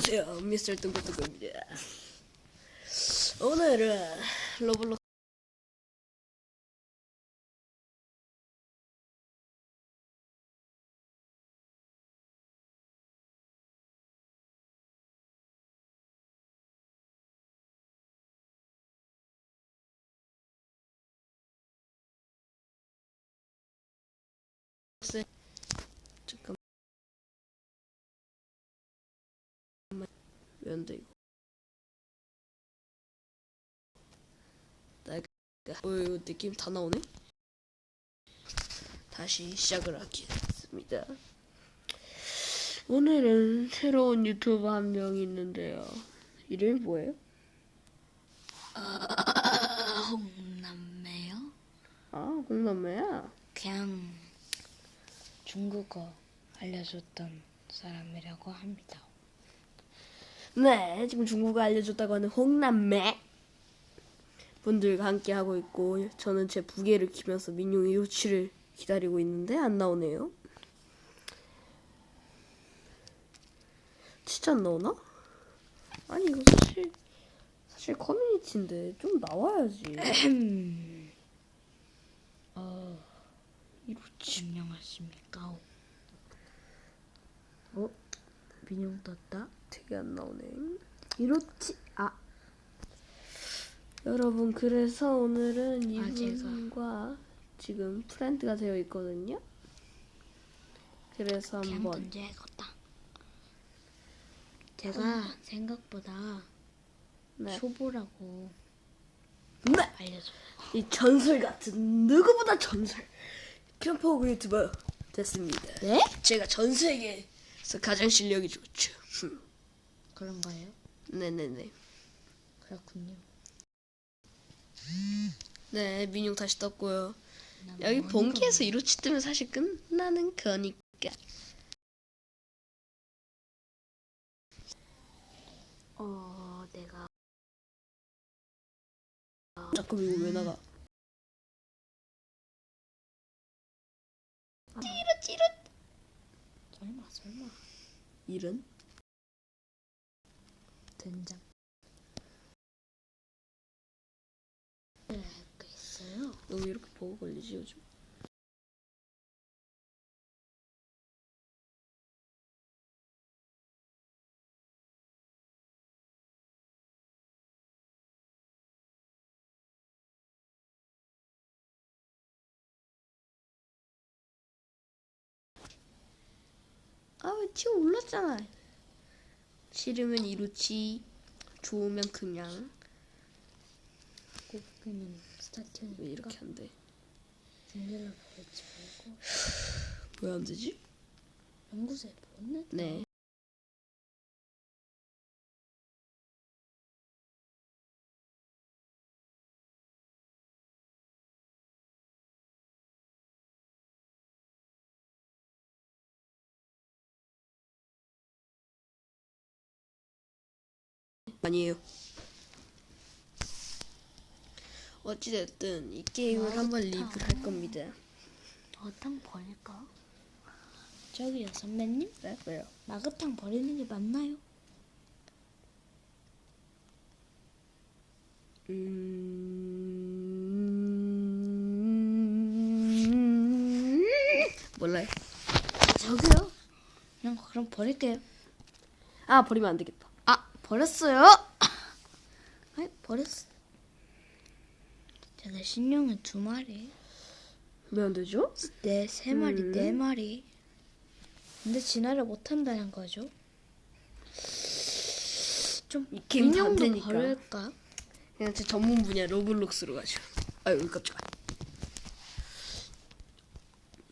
안녕하세요, 미스터 뚱뚱뚱입니다. 오늘은 로블록스 왜안돼 이거? 어 이거 느낌 다 나오네. 다시 시작을 하겠습니다. 오늘은 새로운 유튜버 한 명 있는데요. 이름이 뭐예요? 홍남매요? 아, 홍남매야. 그냥 중국어 알려줬던 사람이라고 합니다. 네, 지금 중국어 알려줬다고 하는 홍남매 분들과 함께 하고 있고 저는 제 부계를 키면서 민용 257을 기다리고 있는데 안 나오네요. 진짜 안 나오나? 아니 이거 사실 사실 커뮤니티인데 좀 나와야지. 어, 이렇지. 안녕하십니까? 어? 민용 떴다? 되게 안 나오네. 이렇지. 아. 여러분 그래서 오늘은 아, 제가- 이분과 지금 프렌드가 되어 있거든요. 그래서 한번 던져야겠다. 제가 생각보다 네. 초보라고 네. 알려줘요. 이 전설 같은 누구보다 전설 캠퍼그 유튜버 됐습니다. 네? 제가 전 세계에서 가장 실력이 좋죠. 흠. 그런가요? 네네네. 그렇군요. 네 민용 다시 떴고요. 난 여기 본기에서 이로치 뜨면 사실 끝나는 거니까. 어, 내가 잠깐 이거 왜 나가? 설마 설마 이런? 된장 할거 있어요? 너 왜 이렇게 버거 걸리지 요즘? 아왜 튀어 올랐잖아. 싫으면 이루치, 좋으면 그냥 꼬부기는 스타트니까 왜 이렇게 안 돼? 중계를 보지 말고 왜 안 되지? 연구소에 보냈다. 네. 아니에요. 어찌됐든 이 게임을 한번 리뷰를 할 겁니다. 마그탕 버릴까? 저기요 선배님 네? 왜요? 마그탕 버리는 게 맞나요? 음... 몰라요. 저기요 그냥 그럼 버릴게요 아 버리면 안 되겠다. 아 버렸어요 아이 버렸어 제가 신용은 두 마리 왜 안 되죠? 네 세 마리 음. 네 마리 근데 진화를 못 한다는 거죠 좀 게임 인형도 되니까. 버릴까? 그냥 제 전문 분야 로블록스로 가죠. 아유 깜짝아.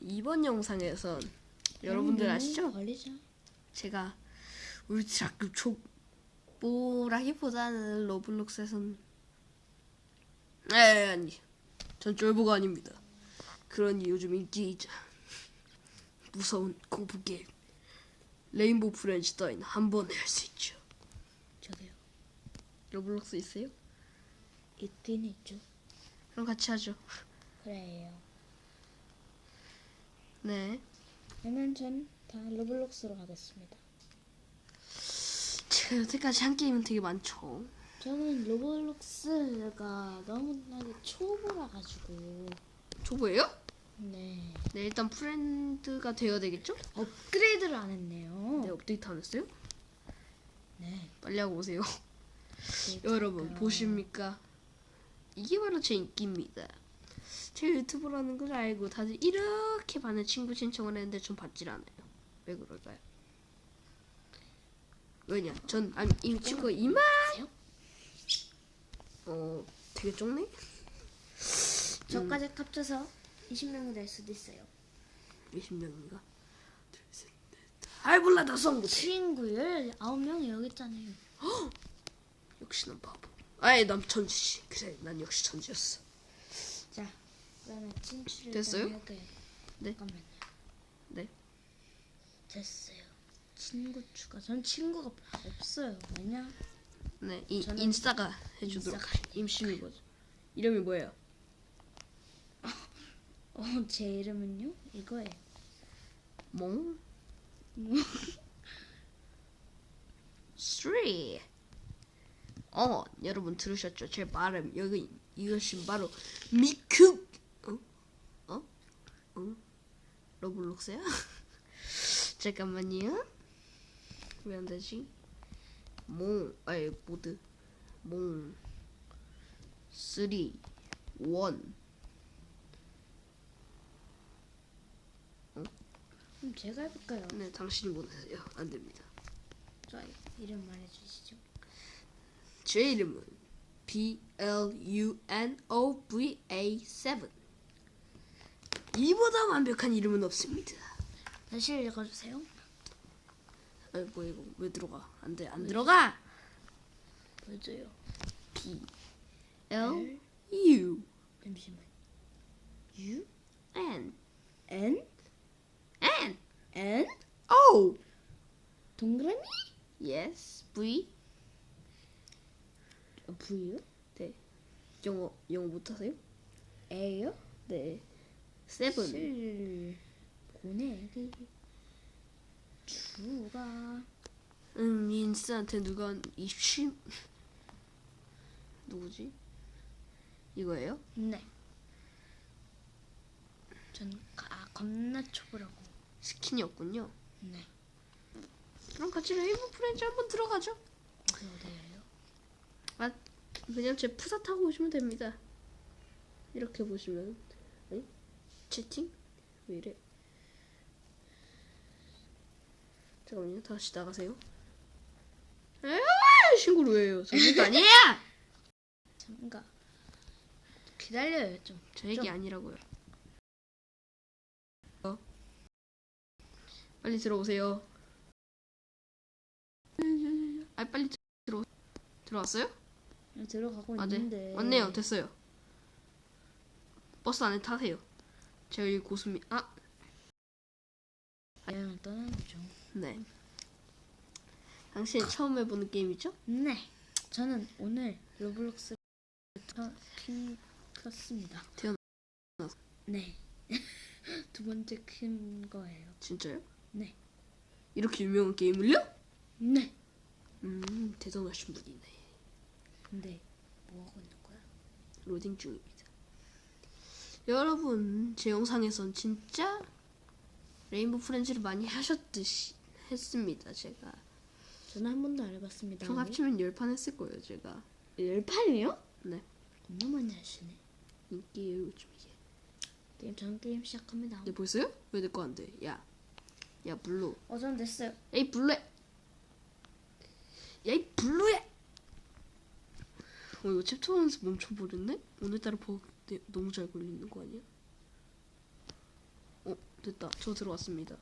이번 영상에선 여러분들 아시죠? 버리자 제가 울트라급 족 보라기보다는 로블록스에선 에 아니 전 쫄보가 아닙니다. 그러니 요즘 인기이자 무서운 공포 게임 레인보우 프렌즈 따윈 한 번에 할 수 있죠. 저기요 로블록스 있어요? 있긴 있죠 그럼 같이 하죠. 그래요 네. 그러면 전 다 로블록스로 가겠습니다 자, 제가 여태까지 한 게임은 되게 많죠. 저는 로블록스가 너무나게 초보라 가지고 초보예요? 네 네, 일단 프렌드가 되어야 되겠죠? 업그레이드를 안 했네요. 네, 업데이트 안 했어요? 네. 빨리 하고 오세요. 업데이트 여러분? 보십니까? 이게 바로 제 인기입니다. 제 유튜브라는 걸 알고 다들 이렇게 많은 친구 신청을 했는데 전 받질 않아요. 왜 그럴까요? 왜냐? 전 아니 이 친구가 이만? 어 되게 적네. 저까지 합쳐서 20명이 될 수도 있어요. 20명인가? 둘, 셋, 넷. 아이 몰라 나 수학 못해. 친구 19명이 여기 있잖아요. 역시 난 바보. 아이 난 천지지. 그래 난 역시 천지였어. 자, 그러면 친추를 됐어요? 네. 잠깐만요. 네. 됐어요. 친구 추가. 전 친구가 없어요. 왜냐? 네, 이 저는 인싸가 해주도록 인싸가 임시미 거죠. 이름이 뭐예요? 어, 제 이름은요? 이거예요. 몽? 쓰리. 어, 여러분 들으셨죠? 제 발음 여기 이것이 바로 미쿡. 어? 어? 어? 로블록스야? 잠깐만요. 왜안 되지? 몽, 아니 모드 몽. 쓰리, 원. 그럼 제가 해볼까요? 네, 당신이 보내세요. 안 됩니다. 저 이름 말해주시죠. 제 이름은 B L U N O V A 7. 이보다 완벽한 이름은 없습니다. 다시 읽어주세요. 아, 뭐 이거 왜 들어가? 안 돼, 안 들어가. 보여줘요. B. L. U. 잠시만. U? N. N? N. N? O. 동그라미? Yes. V. 어, V요? 네. 영어 영어 못하세요? A요? 네. 세븐 칠 고내 기 주가 음 인스한테 누가 이쉬 누구지? 이거예요? 네. 전 아, 겁나 초보라고. 스킨이었군요. 네. 그럼 같이 레이브 프렌즈 한번 들어가죠. 어디 어디예요? 아, 그냥 제 푸사 타고 오시면 됩니다. 이렇게 보시면, 아니? 채팅? 왜 이래? 잠깐만요, 다시 나가세요. 에 신고를 왜 해요? 저 얘기 아니에요! 잠깐 기다려요 좀. 저 얘기 좀. 아니라고요. 어? 빨리 들어오세요. 아, 빨리 들어 들어왔어요? 들어가고 아, 네. 있는데. 왔네요. 됐어요. 버스 안에 타세요. 여기 고수미. 아, 여행을 떠나는 거죠. 네. 당신이 처음 해보는 게임이죠? 네. 저는 오늘 로블록스 킨 켰습니다. 태어나서. 네. 두 번째 킨 거예요. 진짜요? 네. 이렇게 유명한 게임을요? 네. 음, 대단하신 분이네. 근데 뭐 하고 있는 거야? 로딩 중입니다. 여러분, 제 영상에선 진짜 레인보우 프렌즈를 많이 하셨듯이 했습니다, 제가. 저는 한 번도 안 해봤습니다. 총 합치면 10판 했을 거예요, 제가. 열판이요? 네. 겁나 많이 하시네. 인기예요, 요즘 이게. 게임 전 게임 시작합니다. 네, 벌써요? 왜 내 거 안 돼? 야. 야, 블루. 어, 전 됐어요. 에이 블루야 야이 블루야 어 이거 챕터 하면서 멈춰버렸네? 오늘따라 버그 네, 너무 잘 걸리는 거 아니야? 어 됐다 저 들어왔습니다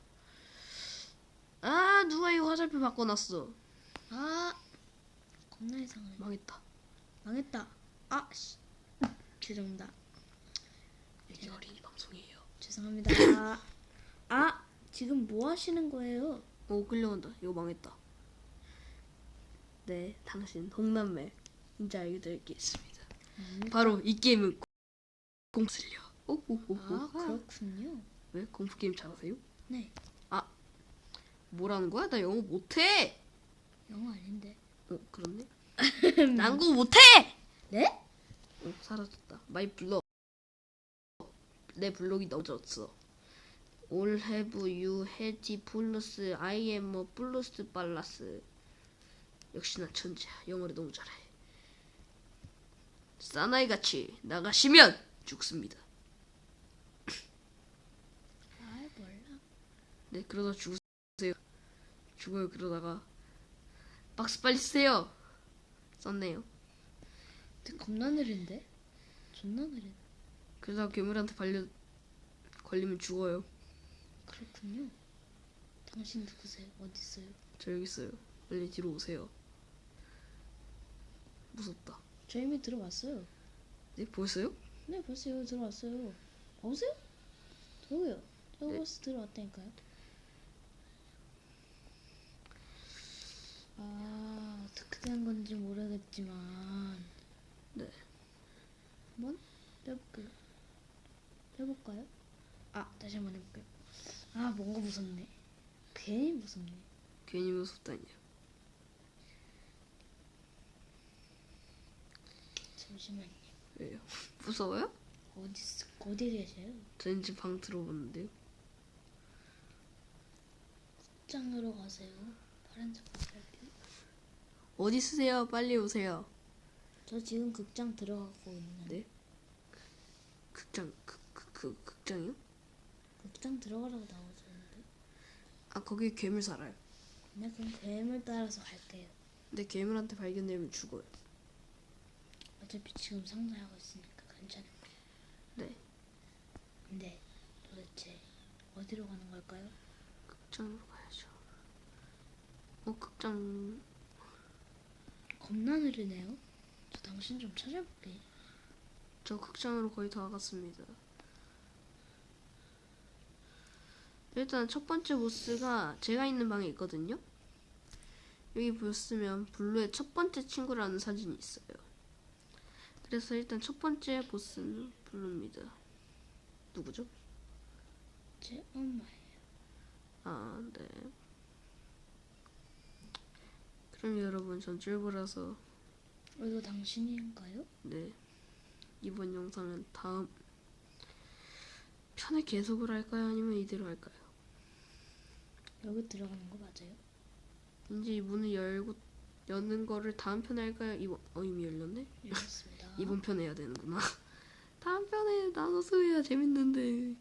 아 누가 이 화살표 바꿔놨어 아, 겁나 이상하네. 망했다 망했다. 아, 씨. 죄송합니다. 이게 어린이 방송이에요 죄송합니다. 아, 지금 뭐 하시는 거예요? 어 끌려간다 이거 망했다 네 당신 홍남매 이제 알게 될 게 있습니다 바로 이 게임은 공슬려 오호호호 아, 그렇군요. 왜 공포 게임 잘하세요? 네. 뭐라는 거야? 나 영어 못해. 영어 아닌데. 어 그렇네. 난 그거 못해. 네? 어, 사라졌다. 마이 블록. 내 블록이 넘어졌어. All have you had 플러스 I am a 플러스 발라스. 역시 나 천재야. 영어를 너무 잘해. 사나이 같이 나가시면 죽습니다. 아 몰라. 네 그러다 죽으 세요. 죽어요 그러다가 박스 빨리 쓰세요. 썼네요. 근데 겁나 느린데? 존나 느린. 그러다가 괴물한테 발려 걸리면 죽어요. 그렇군요. 당신 누구세요? 어디 있어요? 저 여기 있어요. 빨리 뒤로 오세요. 무섭다. 저 이미 들어왔어요. 네 보였어요? 네 벌써요 들어왔어요. 보세요? 저기요. 저 네. 벌써 들어왔다니까요. 아 건지 모르겠지만 네. 한번 빼볼게요. 빼볼까요? 아 다시 한번 해볼게요. 아 뭔가 무섭네. 괜히 무섭네. 괜히 무섭다니요. 잠시만요. 왜요? 무서워요? 어디 있- 어디 계세요? 저는 지금 방 들어보는데요. 극장으로 가세요. 파란색 갈게요. 어디 쓰세요? 빨리 오세요. 저 지금 극장 들어가고 있는데 네? 극장 그, 그, 그 극장이요? 극장 들어가라고 나오셨는데 아 거기 괴물 살아요. 그냥 그럼 괴물 따라서 갈게요. 근데 괴물한테 발견되면 죽어요. 어차피 지금 상자하고 있으니까 괜찮을 거예요. 네. 근데 도대체 어디로 가는 걸까요? 극장으로 가야죠. 어 극장 겁나 느리네요. 저 당신 좀 찾아볼게. 저 극장으로 거의 다 와갔습니다. 일단 첫 번째 보스가 제가 있는 방에 있거든요. 여기 보셨으면 블루의 첫 번째 친구라는 사진이 있어요. 그래서 일단 첫 번째 보스는 블루입니다. 누구죠? 제 엄마예요. 아, 네. 그럼 여러분 전 쫄보라서 어, 이거 당신인가요? 네. 이번 영상은 다음 편을 계속을 할까요? 아니면 이대로 할까요? 여기 들어가는 거 맞아요? 이제 이 문을 열고 여는 거를 다음 편에 할까요? 이번 어 이미 열렸네. 알겠습니다. 이번 편에 해야 되는구나. 다음 편에 나눠서 해야 재밌는데.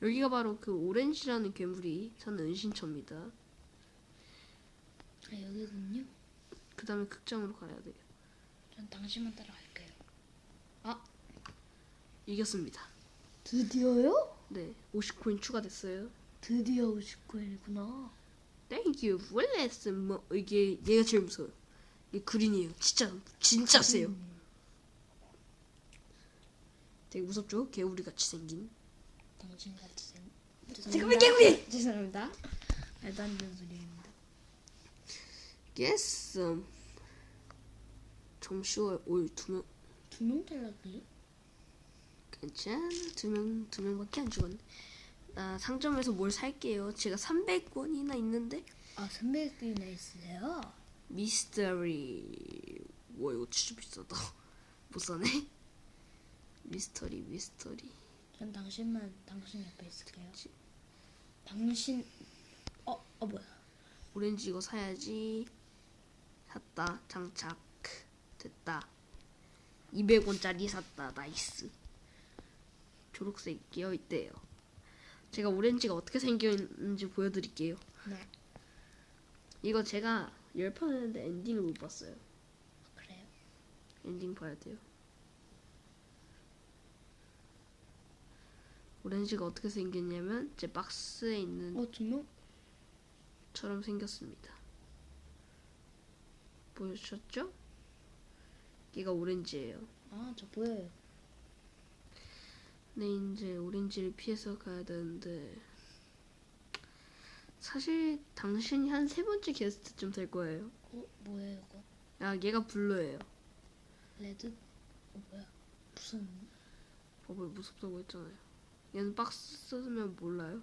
여기가 바로 그 오렌지라는 괴물이 사는 은신처입니다. 아 여기군요. 그 다음에 극장으로 가야 돼요. 전 당신만 따라갈게요. 이겼습니다. 드디어요? 네, 50코인 추가됐어요. 드디어 59일이구나. Thank you for lesson. 뭐 이게 얘가 제일 무서워요. 이게 그린이에요. 진짜 진짜 세요. 되게 무섭죠? 개구리 같이 생긴. 당신 같이 생. 지금의 개구리! 죄송합니다. 말도 안 되는 소리입니 다. Yes. Um, 좀 쉬워요. 오두 명. 두명 잘랐네. 괜찮아. 두 명, 두 명밖에 안 죽었네. 나 상점에서 뭘 살게요. 제가 300원이나 있는데. 아 300개나 있으세요? 미스터리. 와, 이거 진짜 비싸다. 못 사네. 미스터리, 미스터리. 전 당신만 당신 옆에 있을게요. 그치. 당신 어, 어 뭐야? 오렌지 이거 사야지. 샀다. 장착. 됐다. 200원짜리 샀다. 나이스. 초록색 끼어 있대요. 제가 오렌지가 어떻게 생겼는지 보여드릴게요. 네. 이거 제가 10편 했는데 엔딩을 못 봤어요. 그래요? 엔딩 봐야 돼요. 오렌지가 어떻게 생겼냐면 제 박스에 있는 어두 명? 처럼 생겼습니다. 보셨죠? 얘가 오렌지예요. 아 저 보여요. 네, 이제 오렌지를 피해서 가야 되는데 사실 당신이 한 세 번째 게스트쯤 될 거예요. 어 뭐예요 이거? 아, 얘가 블루예요. 레드? 어 뭐야? 무슨 버블 무섭다고 했잖아요. 얘는 박스 쓰면 몰라요.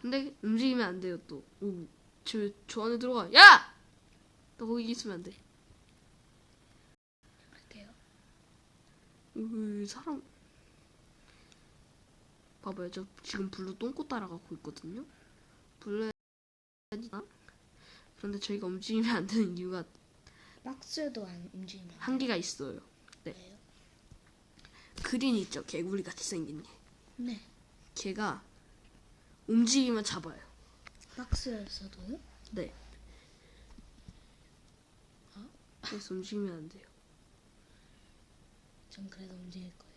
근데 움직이면 안 돼요 또. 오, 저, 저 안에 들어가. 야! 너 거기 있으면 안 돼. 갈게요. 으, 사람. 봐봐요. 저 지금 블루 똥꼬 따라가고 있거든요. 되나? 그런데 저희가 움직이면 안 되는 이유가 박스도 안 움직이면 안 한계가 있어요. 네. 돼요. 그린 있죠. 개구리 같이 생긴 게. 네. 걔가 움직이면 잡아요. 박스에서도요? 네. 그래서 움직이면 안 돼요. 전 그래도 움직일 거예요.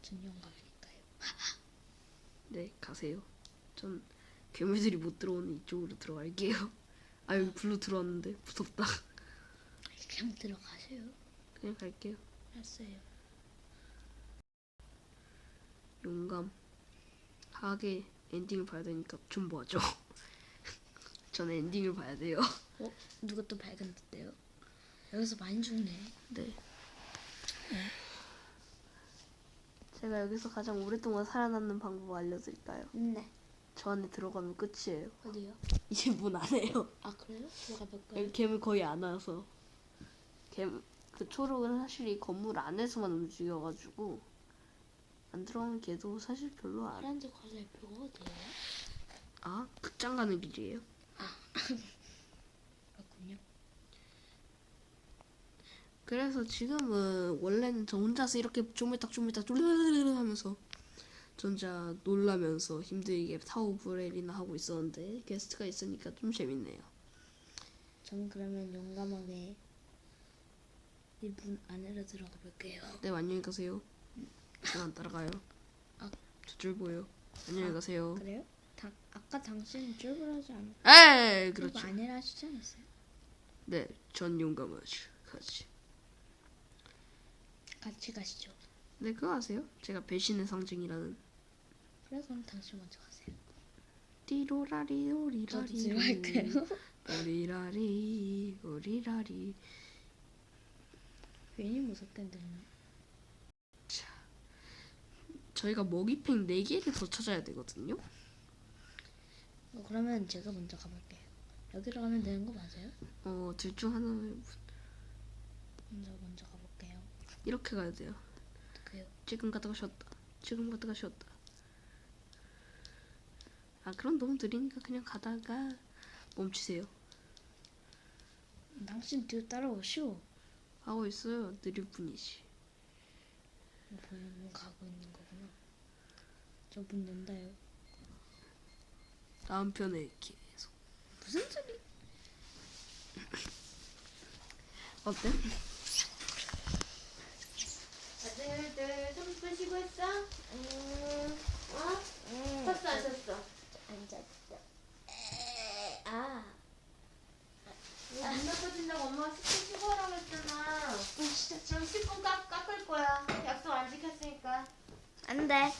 전 영감이니까요. 네, 가세요. 전 괴물들이 못 들어오는 이쪽으로 들어갈게요. 아, 여기 블루 들어왔는데 무섭다. 그냥 들어가세요. 그냥 갈게요. 알았어요. 용감. 하게 엔딩을 봐야 되니까 좀 뭐하죠? 저는 엔딩을 봐야 돼요. 어? 누가 또 발견됐대요? 여기서 많이 죽네. 네. 제가 여기서 가장 오랫동안 살아남는 방법 알려드릴까요? 네. 저 안에 들어가면 끝이에요. 어디요? 이제 문 안 해요. 아 그래요? 들어가 볼까요? 여기 괴물 거의 안 와서. 괴물, 그 초록은 사실 이 건물 안에서만 움직여가지고 안 들어가는 걔도 사실 별로 안. 파란색 화살표가 어디예요? 아, 극장 가는 길이에요. 그렇군요. 그래서 지금은 원래는 저 혼자서 이렇게 쪼물딱쪼물딱 쫄르르르 하면서 저 혼자 놀라면서 힘들게 타워 브레일이나 하고 있었는데 게스트가 있으니까 좀 재밌네요. 전 그러면 용감하게 이문 안으로 들어가 볼게요. 네, 안녕히 가세요. 저안 따라가요. 아. 저줄 보여. 안녕히 가세요. 그래요? 다, 아까 당신은 출발하지 않았 에이, 그렇죠. 아니라 하시지 않았어요? 네, 전 용감하지. 가지. 같이 가시죠. 네, 그거 아세요? 제가 배신의 상징이라는. 그래서 그럼 당신 먼저 가세요. 띠로라리 저도 오리라리 들어갈까요? 오리라리 오리라리 괜히 무섭겠네요. 저희가 먹이팩 4개를 더 찾아야 되거든요. 어, 그러면 제가 먼저 가볼게요. 여기로 가면 되는 거 맞아요? 어, 둘 중 하나를 먼저 먼저 가볼게요. 이렇게 가야 돼요. 어떡해요? 지금 갔다가 쉬었다. 지금 갔다가 쉬었다. 아, 그럼 너무 느리니까 그냥 가다가 멈추세요. 당신 뒤로 따라오시오. 하고 있어요. 느릴 뿐이지. 뭐 보이면 가고 있는 거구나. 저 문 연다요. 다음 편에 계속. 무슨 소리? 어때? 아들들 좀 끄시고 있어? 응. 쳤어 안 쳤어? 앉았어. 아. 안 나빠진다고 엄마가 10분 쉬고 하라고 했잖아. 지금 10분 깎, 깎을 거야. 약속 안 지켰으니까. 안 돼.